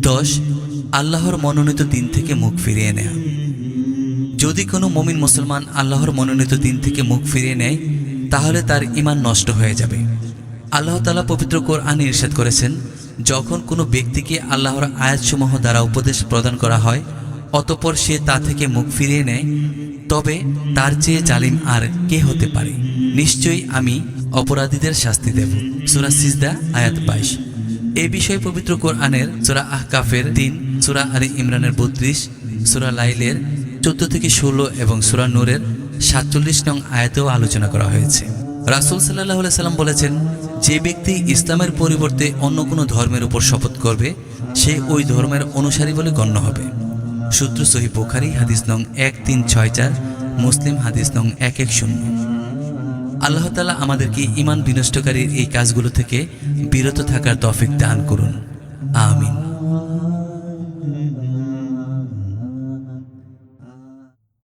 দশ, আল্লাহর মনোনীত দিন থেকে মুখ ফিরিয়ে নেয়া। যদি কোনো মমিন মুসলমান আল্লাহর মনোনীত দিন থেকে মুখ ফিরিয়ে নেয়, তাহলে তার ইমান নষ্ট হয়ে যাবে। আল্লাহ তালা পবিত্র কোরআনে ইরশাদ করেছেন, যখন কোনো ব্যক্তিকে আল্লাহর আয়াতসমূহ দ্বারা উপদেশ প্রদান করা হয়, অতপর সে তা থেকে মুখ ফিরিয়ে নেয়, তবে তার চেয়ে জালিম আর কে হতে পারে? নিশ্চয়ই আমি অপরাধীদের শাস্তি দেব। সুরা সিজদা, আয়াত বাইশ। এই বিষয়ে পবিত্র কোরআনের সুরা আহ কাফের তিন সুরা আলী ইমরানের বত্রিশ, সুরা লাইলের চোদ্দ থেকে ষোলো এবং সুরা নূরের সাতচল্লিশ নং আয়াতেও আলোচনা করা হয়েছে। রাসুল সাল্লাহ সাল্লাম বলেছেন, যে ব্যক্তি ইসলামের পরিবর্তে অন্য কোনো ধর্মের উপর শপথ করবে, সে ওই ধর্মের অনুসারী বলে গণ্য হবে। সূত্র সহি বোখারি, হাদিস নং এক তিন ছয় চার, মুসলিম হাদিস নং এক এক শূন্য। আল্লাহ তালা আমাদেরকে ইমান বিনষ্টকারীর এই কাজগুলো থেকে বিরত থাকার তফিক দান করুন। আমিন।